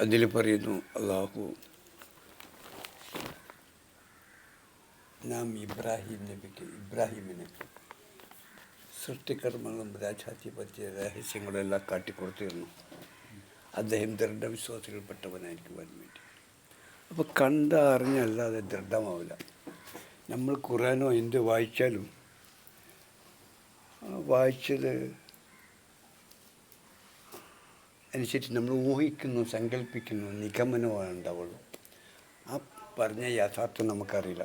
അതിൽ പറയുന്നു അള്ളാഹു നാം ഇബ്രാഹിം നബിക്ക് ഇബ്രാഹിമിന് സൃഷ്ടികർമ്മങ്ങളും രാജാധിപത്യ രഹസ്യങ്ങളെല്ലാം കാട്ടിക്കൊടുത്തിരുന്നു. അദ്ദേഹം ദൃഢവിശ്വാസികൾപ്പെട്ടവനായിരിക്കുവാൻ വേണ്ടി. അപ്പോൾ കണ്ട അറിഞ്ഞല്ലാതെ ദൃഢമാവില്ല. നമ്മൾ ഖുറാനോ എന്ത് വായിച്ചാലും വായിച്ചത് അനുസരിച്ച് നമ്മൾ ഊഹിക്കുന്നു സങ്കല്പിക്കുന്നു നിഗമനമാണ് ഉണ്ടാവുള്ളൂ ആ പറഞ്ഞ യഥാർത്ഥം നമുക്കറിയില്ല.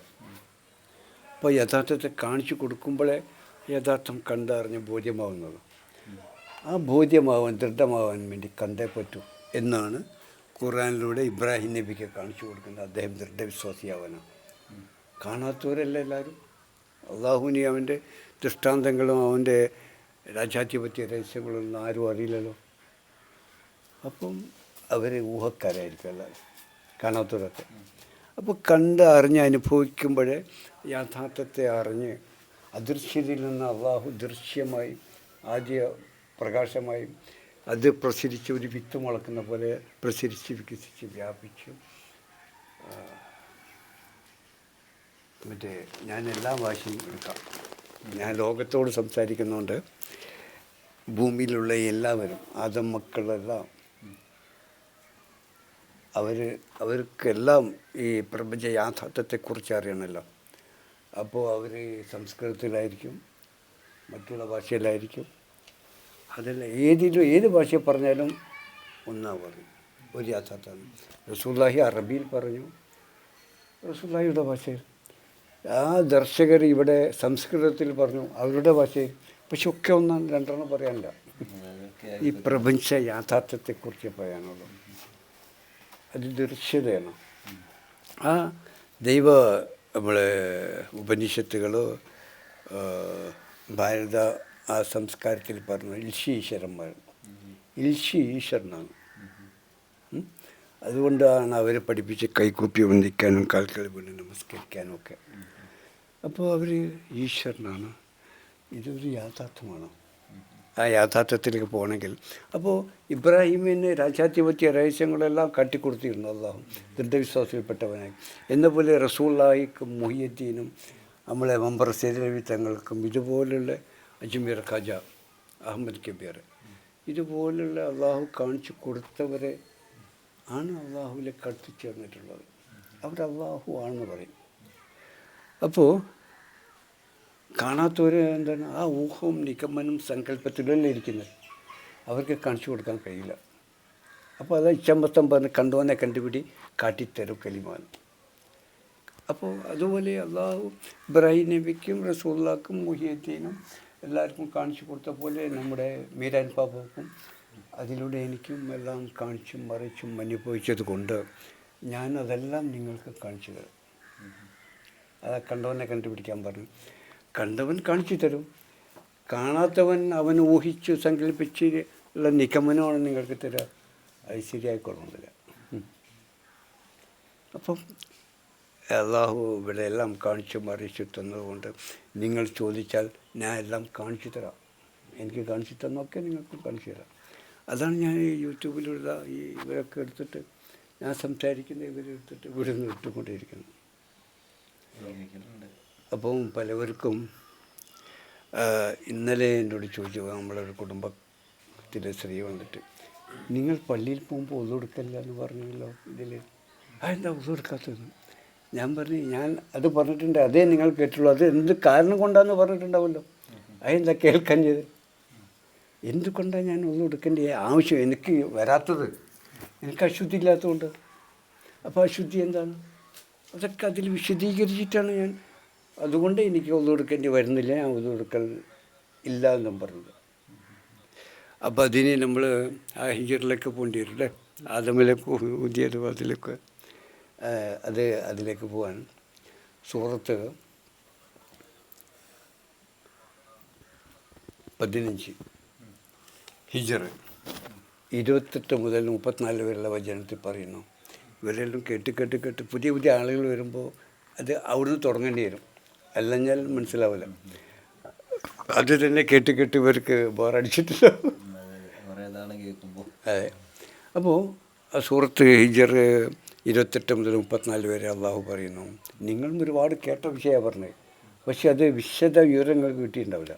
അപ്പോൾ യഥാർത്ഥത്തെ കാണിച്ചു കൊടുക്കുമ്പോഴേ യഥാർത്ഥം കണ്ടറിഞ്ഞ് ബോധ്യമാവുന്നത്. ആ ബോധ്യമാവാൻ ദൃഢമാവാൻ വേണ്ടി കണ്ടേ പറ്റൂ എന്നാണ് ഖുറാനിലൂടെ ഇബ്രാഹിം നബിക്ക് കാണിച്ചു കൊടുക്കുന്നത് അദ്ദേഹം ദൃഢവിശ്വാസിയാവാനാണ്. കാണാത്തവരല്ല എല്ലാവരും. അള്ളാഹുവിനെ അവന്റെ ദൃഷ്ടാന്തങ്ങളും അവന്റെ രാജാധിപത്യ രഹസ്യങ്ങളൊന്നും ആരും അറിയില്ലല്ലോ. അപ്പം അവർ ഊഹക്കാരായിരിക്കും കാണാത്തവരൊക്കെ അപ്പോൾ കണ്ട് അറിഞ്ഞ് അനുഭവിക്കുമ്പോഴേ യാഥാർത്ഥ്യത്തെ അറിഞ്ഞ് അദൃശ്യതയിൽ നിന്ന് അള്ളാഹു ദൃശ്യമായി ആദ്യ പ്രകാശമായി അത് പ്രസരിച്ച് ഒരു വിത്ത് മുളക്കുന്ന പോലെ പ്രസരിച്ച് വികസിച്ച് വ്യാപിച്ചു. മറ്റേ ഞാൻ എല്ലാ ഭാഷയും എടുക്കാം. ഞാൻ ലോകത്തോട് സംസാരിക്കുന്നതുകൊണ്ട് ഭൂമിയിലുള്ള എല്ലാവരും ആദം മക്കളെല്ലാം അവർ അവർക്കെല്ലാം ഈ പ്രപഞ്ച യാഥാർത്ഥ്യത്തെക്കുറിച്ച് അറിയണമല്ലോ അപ്പോൾ അവർ സംസ്കൃതത്തിലായിരിക്കും മറ്റുള്ള ഭാഷയിലായിരിക്കും. അതല്ല ഏതിലും ഏത് ഭാഷ പറഞ്ഞാലും ഒന്നാ പറയും ഒരു യാഥാർത്ഥ്യം റസൂല്ലാഹി അറബിയിൽ പറഞ്ഞു റസൂല്ലാഹിയുടെ ഭാഷയിൽ. ആ ദർശകർ ഇവിടെ സംസ്കൃതത്തിൽ പറഞ്ഞു അവരുടെ ഭാഷയിൽ. പക്ഷെ ഒക്കെ ഒന്നാണ് രണ്ടെണ്ണം പറയാനില്ല. ഈ പ്രപഞ്ച യാഥാർത്ഥ്യത്തെക്കുറിച്ച് പറയാനുള്ളൂ. അത് ദൃശ്യതയാണ് ആ ദൈവ നമ്മളെ ഉപനിഷത്തുകളോ ആ, ഭാരത ആ സംസ്കാരത്തിൽ പറഞ്ഞു ഇൽഷി ഈശ്വരന്മാർ. ഇൽഷി ഈശ്വരനാണ്. അതുകൊണ്ടാണ് അവരെ പഠിപ്പിച്ച് കൈകൂപ്പി വന്ദിക്കാനും കാൽക്കളി വീണ് നമസ്കരിക്കാനും ഒക്കെ അപ്പോൾ അവർ ഈശ്വരനാണ്. ഇതൊരു യാഥാർത്ഥ്യമാണ്. യാഥാർത്ഥ്യത്തിലേക്ക് പോകണമെങ്കിൽ. അപ്പോൾ ഇബ്രാഹിമിന് രാജാധിപത്യ രഹസ്യങ്ങളെല്ലാം കാട്ടിക്കൊടുത്തിരുന്നു അള്ളാഹു ദൃഢവിശ്വാസത്തിൽപ്പെട്ടവനായി. എന്നപോലെ പോലെ റസൂള്ളാഹിക്കും മുഹിയദ്ദീനും നമ്മളെ മമ്പർ സേരവി തങ്ങൾക്കും ഇതുപോലുള്ള അജ്മീർ ഖജ അഹമ്മദ് കബീർ ഇതുപോലുള്ള അള്ളാഹു കാണിച്ചു കൊടുത്തവരെ ആണ് അള്ളാഹുവിലേക്ക് അടുത്തിച്ചേർന്നിട്ടുള്ളത് അവർ അള്ളാഹു ആണെന്ന് പറയും. അപ്പോൾ കാണാത്തവർ എന്താണ് ആ ഊഹവും നിഗമനും സങ്കല്പത്തിലല്ലേ ഇരിക്കുന്നത്? അവർക്ക് കാണിച്ചു കൊടുക്കാൻ കഴിയില്ല. അപ്പോൾ അത് ഇച്ചമ്പത്തം പറഞ്ഞ് കണ്ടുവന്നെ കണ്ടുപിടി കാട്ടിത്തരും കലിമാൻ അപ്പോൾ അതുപോലെ അള്ളാഹു ഇബ്രാഹിം നബിക്കും റസൂള്ളാക്കും മുഹിയദ്ദീനും എല്ലാവർക്കും കാണിച്ചു കൊടുത്ത പോലെ നമ്മുടെ മീരാൻ പാപ്പക്കും അതിലൂടെ എനിക്കും എല്ലാം കാണിച്ചും മറിച്ചും അനുഭവിച്ചത് കൊണ്ട് ഞാനതെല്ലാം നിങ്ങൾക്ക് കാണിച്ചു തരാം. അത് കണ്ടവനെ കണ്ടുപിടിക്കാൻ പറഞ്ഞു. കണ്ടവൻ കാണിച്ചു തരും. കാണാത്തവൻ അവൻ ഊഹിച്ച് സങ്കല്പിച്ച് ഉള്ള നിഗമനമാണ് നിങ്ങൾക്ക് തരിക അത് ശരിയായിക്കൊള്ളുന്നില്ല. അപ്പം അള്ളാഹു ഇവിടെ എല്ലാം കാണിച്ചു മറിച്ചു തന്നതുകൊണ്ട് നിങ്ങൾ ചോദിച്ചാൽ ഞാൻ എല്ലാം കാണിച്ചു തരാം. എനിക്ക് കാണിച്ചു തന്നൊക്കെ നിങ്ങൾക്ക് കാണിച്ചു തരാം. അതാണ് ഞാൻ ഈ യൂട്യൂബിലുള്ള ഈ ഇവരൊക്കെ എടുത്തിട്ട് ഞാൻ സംസാരിക്കുന്ന ഇവരെടുത്തിട്ട് ഇവിടെ നിന്ന് ഇട്ടുകൊണ്ടിരിക്കുന്നത് അപ്പം പലവർക്കും ഇന്നലെ എന്നോട് ചോദിച്ചു നമ്മളൊരു കുടുംബത്തിലെ സ്ത്രീ വന്നിട്ട് നിങ്ങൾ പള്ളിയിൽ പോകുമ്പോൾ ഒതു കൊടുക്കല്ല എന്ന് പറഞ്ഞല്ലോ ഇതിൽ അതെന്താ ഒതു കൊടുക്കാത്തത്? ഞാൻ പറഞ്ഞു ഞാൻ അത് പറഞ്ഞിട്ടുണ്ട് അതേ നിങ്ങൾ കേട്ടുള്ളൂ അത് എന്ത് കാരണം കൊണ്ടാന്ന് പറഞ്ഞിട്ടുണ്ടാവുമല്ലോ അതെന്താ കേൾക്കാൻ ചെയ്ത്? എന്തുകൊണ്ടാണ് ഞാൻ ഒതു കൊടുക്കേണ്ട ആവശ്യം എനിക്ക് വരാത്തത്. എനിക്ക് അശുദ്ധി ഇല്ലാത്തതുകൊണ്ട്. അപ്പോൾ അശുദ്ധി എന്താണ്? അതൊക്കെ അതിൽ വിശദീകരിച്ചിട്ടാണ് ഞാൻ അതുകൊണ്ട് എനിക്ക് ഒതു കൊടുക്കേണ്ടി വരുന്നില്ല ഞാൻ ഒതു കൊടുക്കൽ ഇല്ല എന്നും പറഞ്ഞത്. അപ്പോൾ അതിന് നമ്മൾ ആ ഹിജറിലേക്ക് പോകേണ്ടി ആദമിലേക്ക് ഉദ്യോഗത്തിലേക്ക് അത് അതിലേക്ക് പോകാൻ സൂറത്ത് പതിനഞ്ച് ഹിജർ ഇരുപത്തെട്ട് മുതൽ മുപ്പത്തിനാല് വരെയുള്ള വചനത്തിൽ പറയുന്നു. ഇവരെല്ലാം കേട്ട് കേട്ട് കേട്ട് പുതിയ പുതിയ ആളുകൾ വരുമ്പോൾ അത് അവിടുന്ന് തുടങ്ങേണ്ടി വരും. അല്ലഞ്ഞാൽ മനസ്സിലാവില്ല. അത് തന്നെ കേട്ട് കേട്ട് ഇവർക്ക് ബോറടിച്ചിട്ടില്ല. അതെ. അപ്പോൾ സൂറത്ത് ഹിജർ ഇരുപത്തെട്ട് മുതൽ മുപ്പത്തിനാല് വരെ അള്ളാഹു പറയുന്നു നിങ്ങളും ഒരുപാട് കേട്ട വിഷയമാണ് പറഞ്ഞത് പക്ഷെ അത് വിശദ വിവരങ്ങൾ കിട്ടിയിട്ടുണ്ടാവില്ല.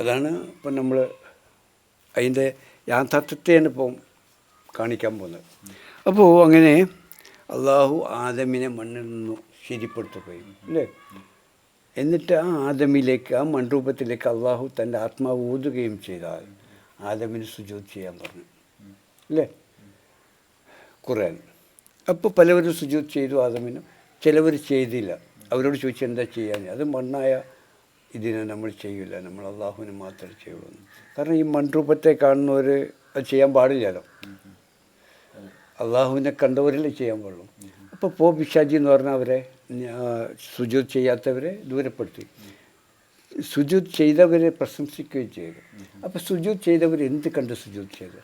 അതാണ് ഇപ്പം നമ്മൾ അതിന്റെ യാഥാർത്ഥ്യത്തെയാണ് ഇപ്പം കാണിക്കാൻ പോകുന്നത്. അപ്പോൾ അങ്ങനെ അള്ളാഹു ആദമിനെ മണ്ണിൽ നിന്നു ശരിപ്പെടുത്തുകയും അല്ലേ? എന്നിട്ട് ആ ആദമിലേക്ക് ആ മൺരൂപത്തിലേക്ക് അള്ളാഹു തന്റെ ആത്മാവ് ഊതുകയും ചെയ്താൽ ആദമിന് സുജോത് ചെയ്യാൻ പറഞ്ഞു അല്ലേ? ഖുർആൻ. അപ്പോൾ പലവരും സുജൂത് ചെയ്തു ആദമിന്. ചിലവർ ചെയ്തില്ല. അവരോട് ചോദിച്ചാൽ എന്താ ചെയ്യാൻ? അത് മണ്ണായ ഇതിനെ നമ്മൾ ചെയ്യില്ല നമ്മൾ അള്ളാഹുവിന് മാത്രമേ ചെയ്യുള്ളൂ. കാരണം ഈ മൺരൂപത്തെ കാണുന്നവർ അത് ചെയ്യാൻ പാടില്ലല്ലോ. അള്ളാഹുവിനെ കണ്ടവരല്ലേ ചെയ്യാൻ പാടുള്ളൂ. അപ്പോൾ പോ പിശാജി എന്ന് പറഞ്ഞാൽ അവരെ സുജൂത് ചെയ്യാത്തവരെ ദൂരപ്പെടുത്തി. സുജൂത് ചെയ്തവരെ പ്രശംസിക്കുകയും ചെയ്തു. അപ്പോൾ സുജൂത് ചെയ്തവർ എന്ത് കണ്ട് സുജൂത് ചെയ്തു?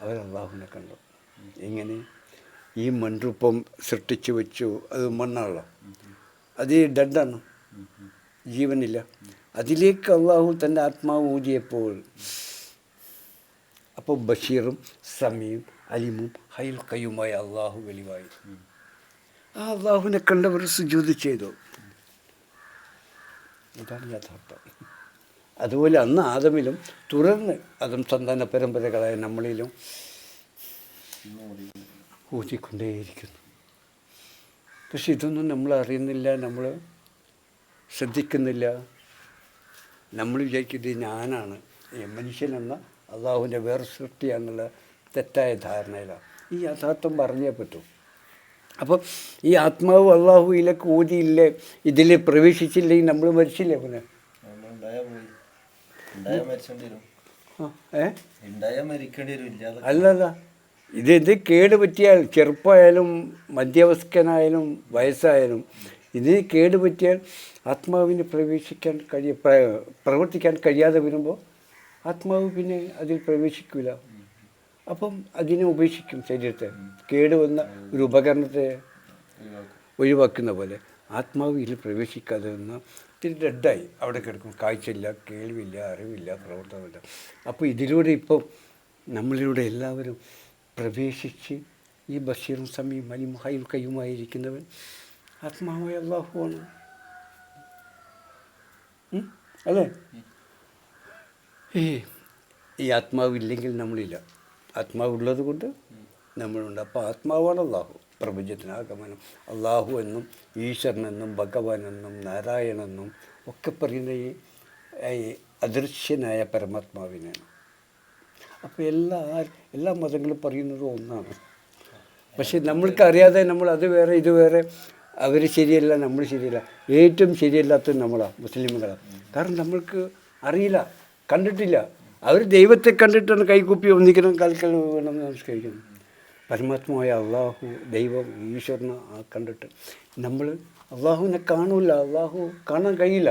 അവർ അള്ളാഹുവിനെ കണ്ടു. ഇങ്ങനെ ഈ മൺരൂപം സൃഷ്ടിച്ചു വെച്ചു. അത് മണ്ണാണല്ലോ. അത് ഡെഡാണ്. ജീവനില്ല. അതിലേക്ക് അള്ളാഹു തന്റെ ആത്മാവ് ഊതിയപ്പോൾ അപ്പോൾ ബഷീറും സമീം അലിമും. ഹൈൽ കയ്യുമായ അള്ളാഹു വെളിവായി ആ അള്ളാഹുവിനെ കണ്ടവർ സുജൂത് ചെയ്തു. ഇതാണ് യഥാർത്ഥം. അതുപോലെ അന്ന് ആദമിലും തുടർന്ന് അതും സന്താന പരമ്പരകളായ നമ്മളിലും ഊതിക്കൊണ്ടേയിരിക്കുന്നു പക്ഷെ ഇതൊന്നും നമ്മൾ അറിയുന്നില്ല നമ്മൾ ശ്രദ്ധിക്കുന്നില്ല. നമ്മൾ വിചാരിക്കുന്നത് ഞാനാണ് മനുഷ്യനെന്ന അള്ളാഹുവിന്റെ വേറെ സൃഷ്ടിയാണെന്നുള്ള തെറ്റായ ധാരണയിലാണ്. ഈ യഥാർത്ഥം പറഞ്ഞേ പറ്റൂ. അപ്പോൾ ഈ ആത്മാവ് അള്ളാഹുയിലേക്ക് ഊതിയില്ലേ? ഇതിൽ പ്രവേശിച്ചില്ലെങ്കിൽ നമ്മൾ മരിച്ചില്ലേ പിന്നെ അല്ലല്ല ഇത് ഇത് കേട് പറ്റിയാൽ ചെറുപ്പമായാലും മധ്യവസ്കനായാലും വയസ്സായാലും ഇതിന് കേട് പറ്റിയാൽ ആത്മാവിന് പ്രവേശിക്കാൻ കഴിയ പ്രവർത്തിക്കാൻ കഴിയാതെ വരുമ്പോൾ ആത്മാവ് പിന്നെ അതിൽ പ്രവേശിക്കില്ല അപ്പം അതിനെ ഉപേക്ഷിക്കും ശരീരത്തെ. കേട് വന്ന ഒരു ഉപകരണത്തെ ഒഴിവാക്കും. ഒഴിവാക്കുന്ന പോലെ ആത്മാവ് ഇതിൽ പ്രവേശിക്കാതെ വന്ന ഇത്തിരി ഡെഡായി അവിടെ കിടക്കും. കാഴ്ചയില്ല കേൾവില്ല അറിവില്ല പ്രവർത്തനമില്ല. അപ്പോൾ ഇതിലൂടെ ഇപ്പോൾ നമ്മളിലൂടെ എല്ലാവരും പ്രവേശിച്ച് ഈ ബഷീറും സമീം അലിം ഹൈൽ കയ്യുമായിരിക്കുന്നവൻ ആത്മാവായ അള്ളാഹുവാണ്? അല്ലേ? ഈ ആത്മാവില്ലെങ്കിൽ നമ്മളില്ല. ആത്മാവുള്ളത് കൊണ്ട് നമ്മളുണ്ട്. അപ്പോൾ ആത്മാവാണ് അള്ളാഹു. പ്രപഞ്ചത്തിനാഗമനം അള്ളാഹു എന്നും ഈശ്വരനെന്നും ഭഗവാനെന്നും നാരായണെന്നും ഒക്കെ പറയുന്ന ഈ അദൃശ്യനായ പരമാത്മാവിനെയാണ് അപ്പോൾ എല്ലാ എല്ലാ മതങ്ങളും പറയുന്നതും ഒന്നാണ്. പക്ഷെ നമ്മൾക്ക് അറിയാതെ നമ്മൾ അത് വേറെ ഇത് വേറെ അവർ ശരിയല്ല നമ്മൾ ശരിയല്ല. ഏറ്റവും ശരിയല്ലാത്തത് നമ്മളാണ് മുസ്ലിമുകളാണ് കാരണം നമ്മൾക്ക് അറിയില്ല കണ്ടിട്ടില്ല. അവർ ദൈവത്തെ കണ്ടിട്ടാണ് കൈകുപ്പി ഒന്നിക്കണം കൽക്കൽ വേണം നമസ്കരിക്കണം പരമാത്മാവായ അള്ളാഹു ദൈവം ഈശ്വരനെ കണ്ടിട്ട്. നമ്മൾ അള്ളാഹുവിനെ കാണൂല അള്ളാഹു കാണാൻ കഴിയില്ല.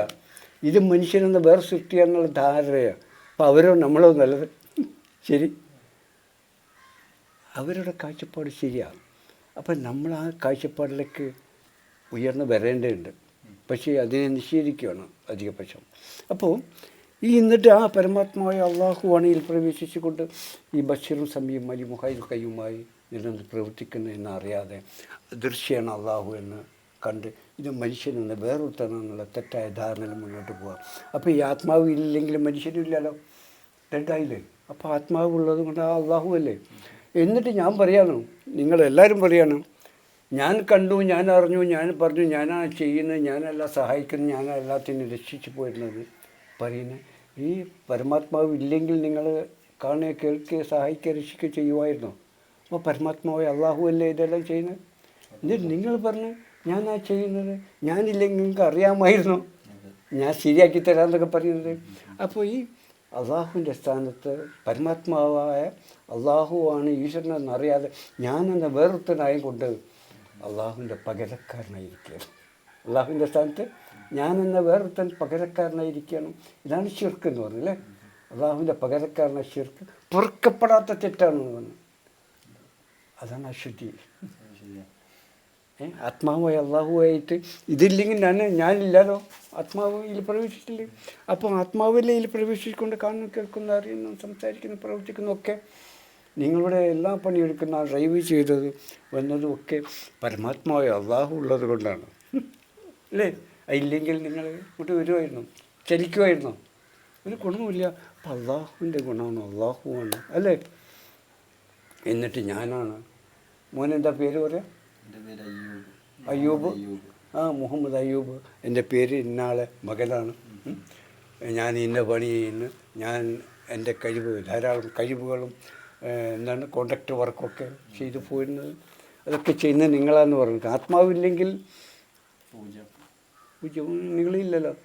ഇത് മനുഷ്യനെന്ന വേറെ സൃഷ്ടിയാണെന്നുള്ള ധാരണയാണ് അപ്പോൾ അവരോ നമ്മളോ നല്ലത്? ശരി. അവരുടെ കാഴ്ചപ്പാട് ശരിയാണ് അപ്പം നമ്മൾ ആ കാഴ്ചപ്പാടിലേക്ക് ഉയർന്നു വരേണ്ടതുണ്ട്. പക്ഷേ അതിനെ നിഷേധിക്കുകയാണ് അധികപക്ഷം. അപ്പോൾ ഈ എന്നിട്ട് ആ പരമാത്മാവായ അള്ളാഹുവാണ് പ്രവേശിച്ചുകൊണ്ട് ഈ ബഷീറും സമീം അലി മുഹൈൽ കയ്യുമായി നിലനിന്ന് പ്രവർത്തിക്കുന്നു എന്നറിയാതെ ദൃശ്യമാണ് അള്ളാഹു എന്ന് കണ്ട് ഇത് മനുഷ്യനെന്ന് വേറൊരുത്തനെന്നുള്ള തെറ്റായ ധാരണയിൽ മുന്നോട്ട് പോകാം അപ്പോൾ ഈ ആത്മാവ് ഇല്ലെങ്കിൽ ഇല്ലല്ലോ. രണ്ടായില്ലേ? അപ്പോൾ ആത്മാവ് ഉള്ളത് കൊണ്ട് ആ അള്ളാഹു അല്ലേ? എന്നിട്ട് ഞാൻ പറയാണ് നിങ്ങളെല്ലാവരും പറയാണ് ഞാൻ കണ്ടു ഞാൻ അറിഞ്ഞു ഞാൻ പറഞ്ഞു ഞാനാണ് ചെയ്യുന്നത് ഞാനല്ല സഹായിക്കുന്നത് ഞാനെല്ലാത്തിനും രക്ഷിച്ചു പോയിരുന്നത്. പറയുന്നത് ഈ പരമാത്മാവ് ഇല്ലെങ്കിൽ നിങ്ങൾ കാണുക കേൾക്കുക സഹായിക്കുക രക്ഷിക്കുക ചെയ്യുമായിരുന്നു അപ്പോൾ പരമാത്മാവായ അള്ളാഹു അല്ലേ ഇതെല്ലാം ചെയ്യുന്നത്? എന്നിട്ട് നിങ്ങൾ പറഞ്ഞു ഞാനാ ചെയ്യുന്നത്? ഞാനില്ലെങ്കിൽ നിങ്ങൾക്ക് അറിയാമായിരുന്നു. ഞാൻ ശരിയാക്കി തരാമെന്നൊക്കെ പറയുന്നത്. അപ്പോൾ ഈ അള്ളാഹുവിന്റെ സ്ഥാനത്ത് പരമാത്മാവായ അള്ളാഹുവാണ് ഈശ്വരനെന്ന് അറിയാതെ ഞാനെന്ന വേറൊരുത്തനായ കൊണ്ട് അള്ളാഹുവിന്റെ പകരക്കാരനായിരിക്കുകയാണ്. അള്ളാഹുവിന്റെ സ്ഥാനത്ത് ഞാനെന്ന വേറൊരുത്തൻ പകരക്കാരനായിരിക്കണം. ഇതാണ് ഷിർക്ക് എന്ന് പറഞ്ഞല്ലേ അള്ളാഹുവിന്റെ പകരക്കാരനായ ഷിർക്ക് പൊറുക്കപ്പെടാത്ത തെറ്റാണെന്ന് പറഞ്ഞു. അതാണ് അശുദ്ധി. ആത്മാവായ അള്ളാഹുവായിട്ട് ഇതില്ലെങ്കിൽ ഞാൻ ഞാനില്ലല്ലോ. ആത്മാവ് ഇതിൽ പ്രവേശിച്ചില്ല അപ്പോൾ ആത്മാവില്ലേ ഇതിൽ പ്രവേശിച്ചുകൊണ്ട് കാണുന്നു കേൾക്കുന്നു അറിയുന്നു സംസാരിക്കുന്നു പ്രവർത്തിക്കുന്നു ഒക്കെ. നിങ്ങളുടെ എല്ലാ പണിയെടുക്കുന്ന ഡ്രൈവ് ചെയ്തത് വന്നതും ഒക്കെ പരമാത്മാവായ അള്ളാഹു ഉള്ളത് കൊണ്ടാണ്. അല്ലേ? ഇല്ലെങ്കിൽ നിങ്ങൾ ഇങ്ങോട്ട് വരുമായിരുന്നു ചലിക്കുമായിരുന്നു ഒരു ഗുണമില്ല അപ്പം അള്ളാഹുവിന്റെ ഗുണമാണ്. അള്ളാഹുവാണ് അല്ലേ? എന്നിട്ട് ഞാനാണ്. മോനെന്താ പേര് പറയാം? അയ്യൂബ്. ആ മുഹമ്മദ് അയ്യൂബ്. എന്റെ പേര് ഇന്നാളെ മകനാണ്. ഞാൻ ഇന്ന പണി ചെയ്യുന്നു ഞാൻ എന്റെ കഴിവ് ധാരാളം കഴിവുകളും എന്താണ് കോൺട്രാക്ട് വർക്കൊക്കെ ചെയ്തു പോയിരുന്നത് അതൊക്കെ ചെയ്യുന്നത് നിങ്ങളാന്ന് പറഞ്ഞിട്ട് ആത്മാവില്ലെങ്കിൽ പൂജ. നിങ്ങളില്ലല്ലോ.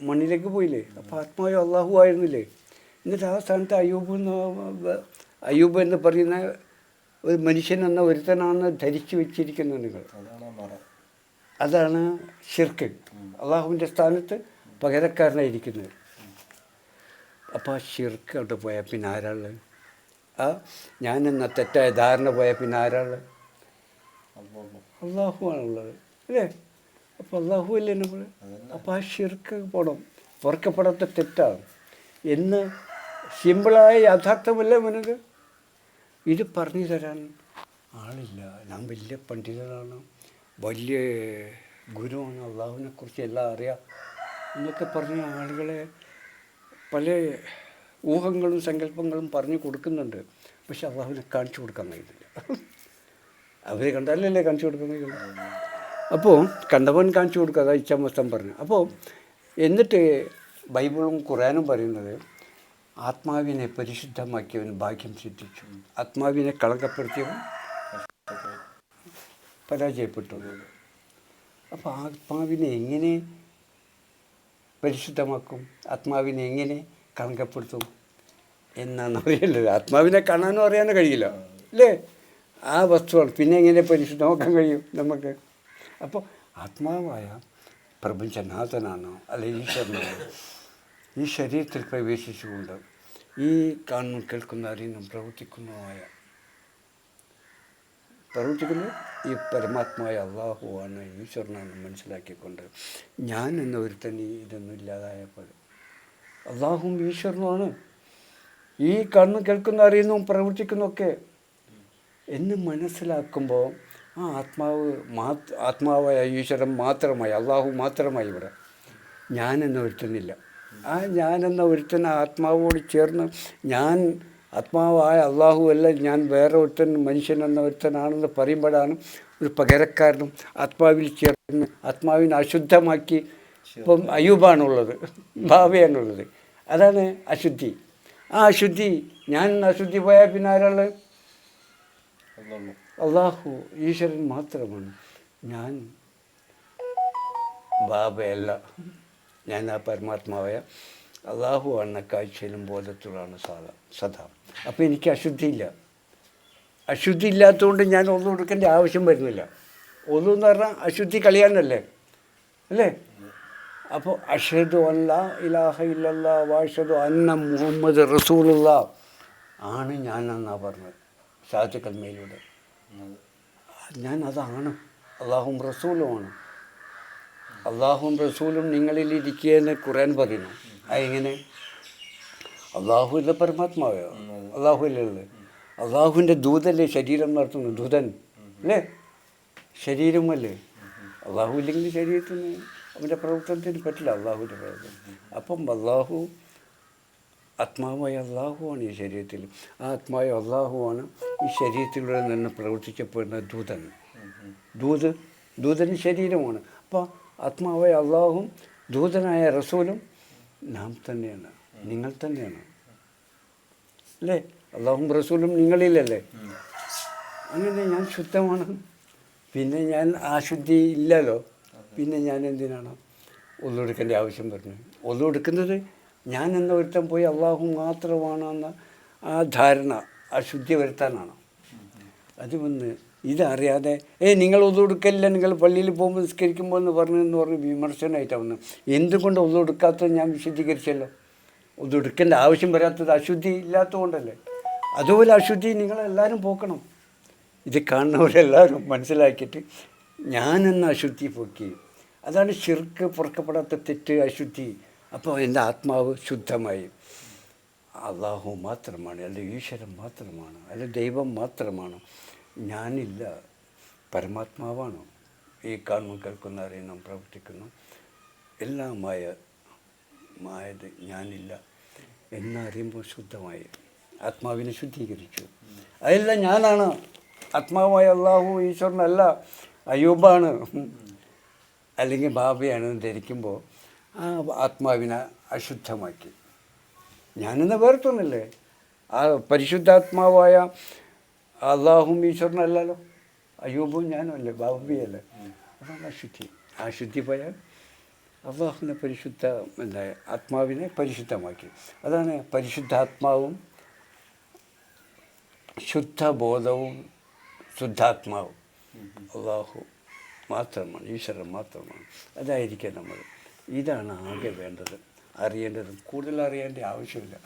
മണ്ണിലേക്ക് പോയില്ലേ? അപ്പോൾ ആത്മാവ് അള്ളാഹു ആയിരുന്നില്ലേ? എന്നിട്ട് ആ സ്ഥാനത്ത് അയ്യൂബ് എന്ന് അയ്യൂബ് എന്ന് പറയുന്ന ഒരു മനുഷ്യൻ എന്ന ഒരുത്തനാണെന്ന് ധരിച്ചു വെച്ചിരിക്കുന്നു നിങ്ങൾ. അതാണ് ഷിർക്ക് അള്ളാഹുവിന്റെ സ്ഥാനത്ത് പകരക്കാരനായിരിക്കുന്നത്. അപ്പോൾ ആ ഷിർക്ക് അവിടെ പോയാൽ പിന്നെ ആരാൾ? ആ ഞാനെന്ന തെറ്റായ ധാരണ പോയാൽ പിന്നെ ആരാൾ? അള്ളാഹു. അള്ളാഹുവാണുള്ളത് അല്ലേ? അപ്പോൾ അള്ളാഹു അല്ലേ നമ്മൾ. അപ്പോൾ ആ ഷിർക്ക് പോണം. പുറക്കപ്പെടാത്ത തെറ്റാണ്. എന്ന് സിമ്പിളായ യാഥാർത്ഥ്യമല്ലേ മനത് ഇത് പറഞ്ഞു തരാൻ ആളില്ല. ഞാൻ വലിയ പണ്ഡിതനാണ്. വലിയ ഗുരുവാണ്. അള്ളാഹുവിനെ കുറിച്ച് എല്ലാം അറിയാം. എന്നൊക്കെ പറഞ്ഞ ആളുകളെ പല ഊഹങ്ങളും സങ്കല്പങ്ങളും പറഞ്ഞു കൊടുക്കുന്നുണ്ട്. പക്ഷെ അള്ളാഹുവിനെ കാണിച്ചു കൊടുക്കാൻ കഴിയുന്നില്ല. അവർ കണ്ടാലല്ലേ കാണിച്ചു കൊടുക്കാൻ കഴിയുള്ളൂ. അപ്പോൾ കണ്ടവൻ കാണിച്ചു കൊടുക്കുക അതാ ഇച്ഛാമസ്തം പറഞ്ഞു അപ്പോൾ എന്നിട്ട് ബൈബിളും ഖുറാനും പറയുന്നത് ആത്മാവിനെ പരിശുദ്ധമാക്കിയവൻ ഭാഗ്യം സിദ്ധിച്ചു. ആത്മാവിനെ കളങ്കപ്പെടുത്തിയവൻ പരാജയപ്പെട്ടു. അപ്പോൾ ആത്മാവിനെ എങ്ങനെ പരിശുദ്ധമാക്കും? ആത്മാവിനെ എങ്ങനെ കളങ്കപ്പെടുത്തും? എന്നാണ് അറിയേണ്ടത്. ആത്മാവിനെ കാണാനോ അറിയാനോ കഴിയില്ല. അല്ലേ? ആ വസ്തുവാണ്. പിന്നെ എങ്ങനെ പരിശുദ്ധമാക്കാൻ കഴിയും നമുക്ക്? അപ്പോൾ ആത്മാവായ പ്രപഞ്ചനാഥനാണോ അല്ലെ ഈശ്വരനാണോ. ഈ ശരീരത്തിൽ പ്രവേശിച്ചുകൊണ്ട് ഈ കാണുന്നു കേൾക്കുന്ന അറിയുന്നു പ്രവർത്തിക്കുന്നതുമായ പ്രവർത്തിക്കുന്നത് ഈ പരമാത്മായ അള്ളാഹുവാണ് ഈശ്വരനാണ് മനസ്സിലാക്കിക്കൊണ്ട്. ഞാൻ എന്ന ഒരുത്തൻ ഇതൊന്നും ഇല്ലാതായപ്പോൾ അള്ളാഹും ഈശ്വരനുമാണ് ഈ കണ്ണ് കേൾക്കുന്ന അറിയുന്നു പ്രവർത്തിക്കുന്നൊക്കെ എന്ന് മനസ്സിലാക്കുമ്പോൾ ആ ആത്മാവ് മാത് ആത്മാവായ ഈശ്വരൻ മാത്രമായി അള്ളാഹു മാത്രമായി ഇവിടെ. ഞാനെന്ന ഒരുത്തുന്നില്ല ആ ഞാനെന്ന ഒരുത്തൻ ആത്മാവോട് ചേർന്ന് ഞാൻ ആത്മാവായ അള്ളാഹു അല്ല ഞാൻ വേറെ ഒരുത്തൻ മനുഷ്യൻ എന്ന ഒരുത്തനാണെന്ന് പറയുമ്പോഴാണ് ഒരു പകരക്കാരനും ആത്മാവിൽ ചേർന്ന് ആത്മാവിനെ അശുദ്ധമാക്കി ഇപ്പം അയ്യൂബാണുള്ളത് ഭാവയാണുള്ളത് അതാണ് അശുദ്ധി. ആ അശുദ്ധി ഞാൻ അശുദ്ധി പോയാൽ പിന്നെ ആരാൾ അള്ളാഹു ഈശ്വരൻ മാത്രമാണ്. ഞാൻ ബാബയല്ല. ഞാൻ ആ പരമാത്മാവായ അള്ളാഹു എന്ന കാഴ്ചയിലും ബോധത്തിലാണ് സാധാ സദാ. അപ്പോൾ എനിക്ക് അശുദ്ധിയില്ല അശുദ്ധി ഇല്ലാത്തതുകൊണ്ട് ഞാൻ ഒന്നും കൊടുക്കേണ്ട ആവശ്യം വരുന്നില്ല. ഒന്നും എന്ന് പറഞ്ഞാൽ അശുദ്ധി കളിയാനല്ലേ? അല്ലേ? അപ്പോൾ അഷദു അല്ല ഇലാഹ ഇല്ലല്ല വാഷദു അന്ന മുഹമ്മദ് റസൂലുള്ള ആണ് ഞാനെന്നാണ് പറഞ്ഞത്. സാധുക്കന്മയിലൂടെ ഞാൻ അതാണ്. അള്ളാഹും റസൂലുമാണ്. അള്ളാഹും റസൂലും നിങ്ങളിൽ ഇരിക്കുകയെന്ന് ഖുറാൻ പറയുന്നു. അതെങ്ങനെ അള്ളാഹു ഇല്ല പരമാത്മാവോ. അള്ളാഹു ഇല്ലല്ലേ അള്ളാഹുവിന്റെ ദൂതല്ലേ ശരീരം നടത്തുന്നു ദൂതൻ. അല്ലേ? ശരീരമല്ലേ? അള്ളാഹു ഇല്ലെങ്കിൽ ശരീരത്തിന് അവന്റെ പ്രവർത്തനത്തിന് പറ്റില്ല. അള്ളാഹുവിന്റെ പ്രവർത്തനം. അപ്പം അള്ളാഹു ആത്മാവായ അള്ളാഹുവാണ് ഈ ശരീരത്തിൽ. ആ ആത്മാവായ അള്ളാഹുവാണ് ഈ ശരീരത്തിലൂടെ നിന്ന് പ്രവർത്തിക്കപ്പെടുന്ന ദൂതൻ. ദൂത് ദൂതന് ശരീരമാണ്. അപ്പോൾ ആത്മാവായ അള്ളാഹും ദൂതനായ റസൂലും നാം തന്നെയാണ്. നിങ്ങൾ തന്നെയാണ്. അല്ലേ? അള്ളാഹും റസൂലും നിങ്ങളിലല്ലേ? അങ്ങനെ ഞാൻ ശുദ്ധമാണ്. പിന്നെ ഞാൻ ആശുദ്ധി ഇല്ലല്ലോ. പിന്നെ ഞാൻ എന്തിനാണ്? ഒന്നെടുക്കേണ്ട ആവശ്യം പറഞ്ഞു. ഒന്നെടുക്കുന്നത് ഞാൻ എന്ന ഒരുത്തൻ പോയി അള്ളാഹു മാത്രമാണെന്ന ആ ധാരണ ആ ശുദ്ധി വരുത്താനാണ്. അത് വന്ന് ഇതറിയാതെ ഏ നിങ്ങൾ ഒതുകൊടുക്കലില്ല നിങ്ങൾ പള്ളിയിൽ പോകുമ്പോൾ നിസ്കരിക്കുമ്പോൾ എന്ന് പറഞ്ഞു എന്ന് പറഞ്ഞ് വിമർശനമായിട്ടാണ് എന്തുകൊണ്ട് ഒതുകൊടുക്കാത്തത് ഞാൻ വിശദീകരിച്ചല്ലോ? ഒതുകൊടുക്കേണ്ട ആവശ്യം വരാത്തത് അശുദ്ധി ഇല്ലാത്തതുകൊണ്ടല്ലേ? അതുപോലെ അശുദ്ധി നിങ്ങളെല്ലാവരും പോക്കണം. ഇത് കാണുന്നവരെല്ലാവരും മനസ്സിലാക്കിയിട്ട് ഞാനെന്ന അശുദ്ധി പോക്കി. അതാണ് ശിർക്ക് പുറക്കപ്പെടാത്ത തെറ്റ് അശുദ്ധി. അപ്പോൾ എന്റെ ആത്മാവ് ശുദ്ധമായി. അള്ളാഹു മാത്രമാണ് അല്ലെ ഈശ്വരൻ മാത്രമാണ് അല്ലെ ദൈവം മാത്രമാണ്. ഞാനില്ല പരമാത്മാവാണ്. ഈ കാണുന്നു കേൾക്കുന്ന അറിയുന്നു പ്രവർത്തിക്കുന്നു എല്ലാം മായ മായത് ഞാനില്ല എന്നറിയുമ്പോൾ ശുദ്ധമായി. ആത്മാവിനെ ശുദ്ധീകരിച്ചു. അതെല്ലാം ഞാനാണ്. ആത്മാവായ അള്ളാഹു ഈശ്വരനല്ല അയ്യൂബാണ്. അല്ലെങ്കിൽ ബാബയാണെന്ന് ധരിക്കുമ്പോൾ ആ ആത്മാവിനെ അശുദ്ധമാക്കി. ഞാനെന്ന് വേർത്തൊന്നില്ലേ? ആ പരിശുദ്ധാത്മാവായ അള്ളാഹും ഈശ്വരനല്ലല്ലോ അയ്യൂബും ഞാനും അല്ലേ? ബാബിയല്ലേ അതാണ് അശുദ്ധി. ആ ശുദ്ധി പോയാൽ അള്ളാഹുവിനെ പരിശുദ്ധ എന്താ ആത്മാവിനെ പരിശുദ്ധമാക്കി. അതാണ് പരിശുദ്ധാത്മാവും ശുദ്ധബോധവും ശുദ്ധാത്മാവും. അള്ളാഹു മാത്രമാണ് ഈശ്വരൻ മാത്രമാണ്. അതായിരിക്കും നമ്മൾ ഇതാണ് ആകെ വേണ്ടത്. അറിയേണ്ടതും കൂടുതൽ അറിയേണ്ട ആവശ്യമില്ല.